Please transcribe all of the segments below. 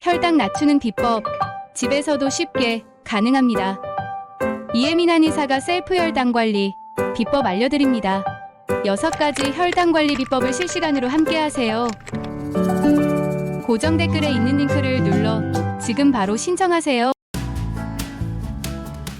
혈당 낮추는 비법 집에서도 쉽게 가능합니다. 이혜민한 의사가 셀프 혈당 관리 비법 알려드립니다. 6가지 혈당 관리 비법을 실시간으로 함께 하세요. 고정 댓글에 있는 링크를 눌러 지금 바로 신청하세요.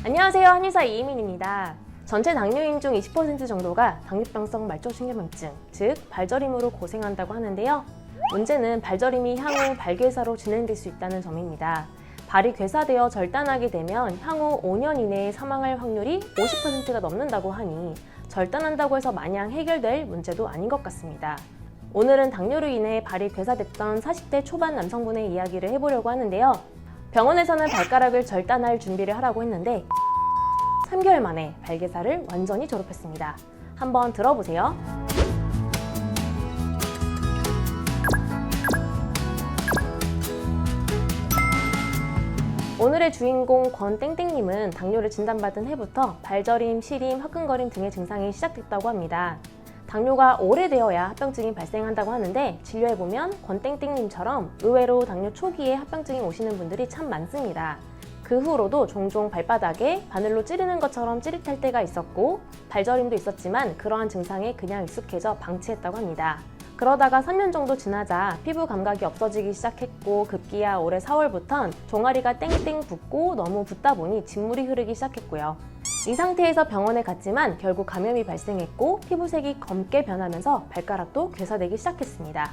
안녕하세요. 한의사 이혜민입니다. 전체 당뇨인 중 20% 정도가 당뇨병성 말초신경망증, 즉 발저림으로 고생한다고 하는데요. 문제는 발저림이 향후 발괴사로 진행될 수 있다는 점입니다. 발이 괴사되어 절단하게 되면 향후 5년 이내에 사망할 확률이 50%가 넘는다고 하니 절단한다고 해서 마냥 해결될 문제도 아닌 것 같습니다. 오늘은 당뇨로 인해 발이 괴사됐던 40대 초반 남성분의 이야기를 해보려고 하는데요. 병원에서는 발가락을 절단할 준비를 하라고 했는데 3개월 만에 발개사를 완전히 졸업했습니다. 한번 들어보세요. 오늘의 주인공 권땡땡님은 당뇨를 진단받은 해부터 발저림, 시림, 화끈거림 등의 증상이 시작됐다고 합니다. 당뇨가 오래되어야 합병증이 발생한다고 하는데 진료해보면 권땡땡님처럼 의외로 당뇨 초기에 합병증이 오시는 분들이 참 많습니다. 그 후로도 종종 발바닥에 바늘로 찌르는 것처럼 찌릿할 때가 있었고 발저림도 있었지만 그러한 증상에 그냥 익숙해져 방치했다고 합니다. 그러다가 3년 정도 지나자 피부 감각이 없어지기 시작했고 급기야 올해 4월부턴 종아리가 땡땡 붓고 너무 붓다 보니 진물이 흐르기 시작했고요. 이 상태에서 병원에 갔지만 결국 감염이 발생했고 피부색이 검게 변하면서 발가락도 괴사되기 시작했습니다.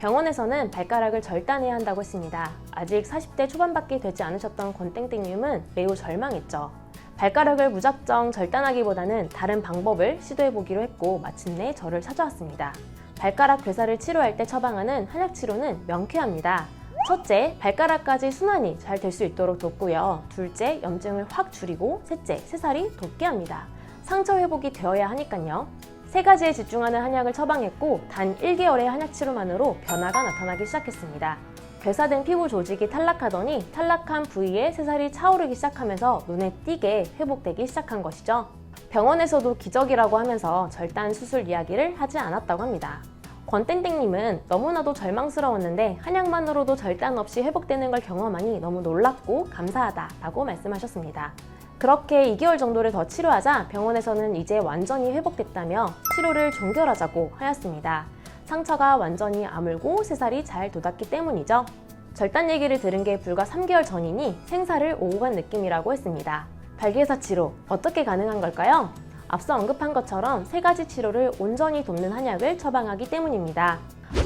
병원에서는 발가락을 절단해야 한다고 했습니다. 아직 40대 초반밖에 되지 않으셨던 권땡땡님은 매우 절망했죠. 발가락을 무작정 절단하기보다는 다른 방법을 시도해보기로 했고 마침내 저를 찾아왔습니다. 발가락 괴사를 치료할 때 처방하는 한약 치료는 명쾌합니다. 첫째, 발가락까지 순환이 잘 될 수 있도록 돕고요. 둘째, 염증을 확 줄이고 셋째, 새살이 돋게 합니다. 상처 회복이 되어야 하니까요. 세 가지에 집중하는 한약을 처방했고 단 1개월의 한약 치료만으로 변화가 나타나기 시작했습니다. 괴사된 피부 조직이 탈락하더니 탈락한 부위에 새살이 차오르기 시작하면서 눈에 띄게 회복되기 시작한 것이죠. 병원에서도 기적이라고 하면서 절단 수술 이야기를 하지 않았다고 합니다. 권땡땡님은 너무나도 절망스러웠는데 한약만으로도 절단 없이 회복되는 걸 경험하니 너무 놀랍고 감사하다라고 말씀하셨습니다. 그렇게 2개월 정도를 더 치료하자 병원에서는 이제 완전히 회복됐다며 치료를 종결하자고 하였습니다. 상처가 완전히 아물고 새살이 잘 돋았기 때문이죠. 절단 얘기를 들은 게 불과 3개월 전이니 생사를 오고 간 느낌이라고 했습니다. 발기회사 치료 어떻게 가능한 걸까요? 앞서 언급한 것처럼 세 가지 치료를 온전히 돕는 한약을 처방하기 때문입니다.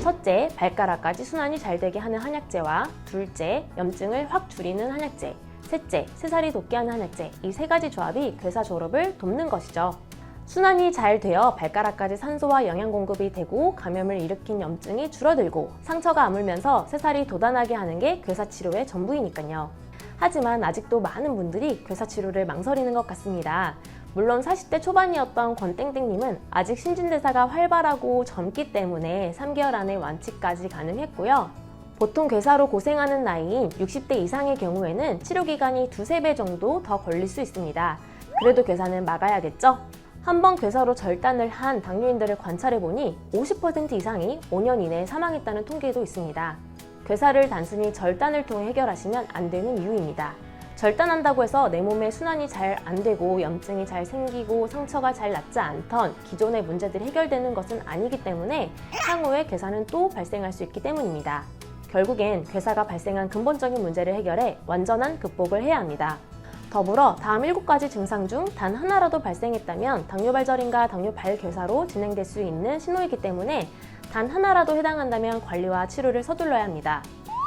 첫째, 발가락까지 순환이 잘 되게 하는 한약제와 둘째, 염증을 확 줄이는 한약제, 셋째, 새살이 돋게 하는 한약제 이 세 가지 조합이 괴사 졸업을 돕는 것이죠. 순환이 잘 되어 발가락까지 산소와 영양 공급이 되고 감염을 일으킨 염증이 줄어들고 상처가 아물면서 새살이 돋아나게 하는 게 괴사 치료의 전부이니까요. 하지만 아직도 많은 분들이 괴사 치료를 망설이는 것 같습니다. 물론 40대 초반이었던 권땡땡님은 아직 신진대사가 활발하고 젊기 때문에 3개월 안에 완치까지 가능했고요. 보통 괴사로 고생하는 나이인 60대 이상의 경우에는 치료 기간이 두세 배 정도 더 걸릴 수 있습니다. 그래도 괴사는 막아야겠죠? 한번 괴사로 절단을 한 당뇨인들을 관찰해보니 50% 이상이 5년 이내에 사망했다는 통계도 있습니다. 괴사를 단순히 절단을 통해 해결하시면 안 되는 이유입니다. 절단한다고 해서 내 몸에 순환이 잘 안 되고 염증이 잘 생기고 상처가 잘 낫지 않던 기존의 문제들이 해결되는 것은 아니기 때문에 향후에 괴사는 또 발생할 수 있기 때문입니다. 결국엔 괴사가 발생한 근본적인 문제를 해결해 완전한 극복을 해야 합니다. 더불어 다음 7가지 증상 중 단 하나라도 발생했다면 당뇨 발절인가 당뇨 발괴사로 진행될 수 있는 신호이기 때문에 단 하나라도 해당한다면 관리와 치료를 서둘러야 합니다.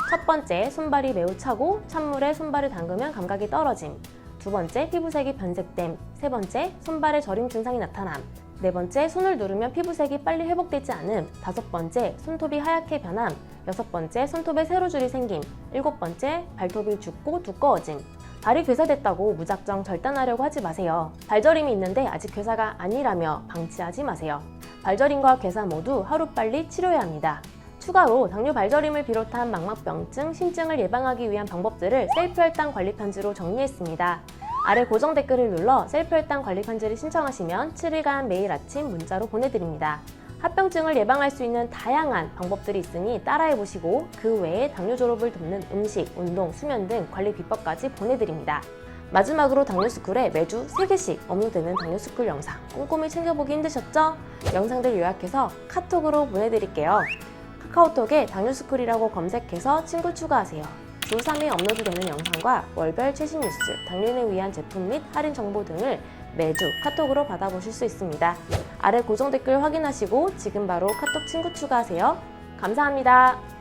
첫 번째, 손발이 매우 차고 찬물에 손발을 담그면 감각이 떨어짐. 두 번째, 피부색이 변색됨. 세 번째, 손발에 저림 증상이 나타남. 네 번째, 손을 누르면 피부색이 빨리 회복되지 않음. 다섯 번째, 손톱이 하얗게 변함. 여섯 번째, 손톱에 세로줄이 생김. 일곱 번째, 발톱이 죽고 두꺼워짐. 발이 괴사됐다고 무작정 절단하려고 하지 마세요. 발저림이 있는데 아직 괴사가 아니라며 방치하지 마세요. 발저림과 괴사 모두 하루빨리 치료해야 합니다. 추가로 당뇨 발저림을 비롯한 망막병증, 신증을 예방하기 위한 방법들을 셀프 혈당 관리 편지로 정리했습니다. 아래 고정 댓글을 눌러 셀프 혈당 관리 편지를 신청하시면 7일간 매일 아침 문자로 보내드립니다. 합병증을 예방할 수 있는 다양한 방법들이 있으니 따라해 보시고 그 외에 당뇨 졸업을 돕는 음식, 운동, 수면 등 관리 비법까지 보내드립니다. 마지막으로 당뇨스쿨에 매주 3개씩 업로드되는 당뇨스쿨 영상 꼼꼼히 챙겨보기 힘드셨죠? 영상들 요약해서 카톡으로 보내드릴게요. 카카오톡에 당뇨스쿨이라고 검색해서 친구 추가하세요. 주 3회 업로드되는 영상과 월별 최신 뉴스, 당뇨인을 위한 제품 및 할인 정보 등을 매주 카톡으로 받아보실 수 있습니다. 아래 고정 댓글 확인하시고 지금 바로 카톡 친구 추가하세요. 감사합니다.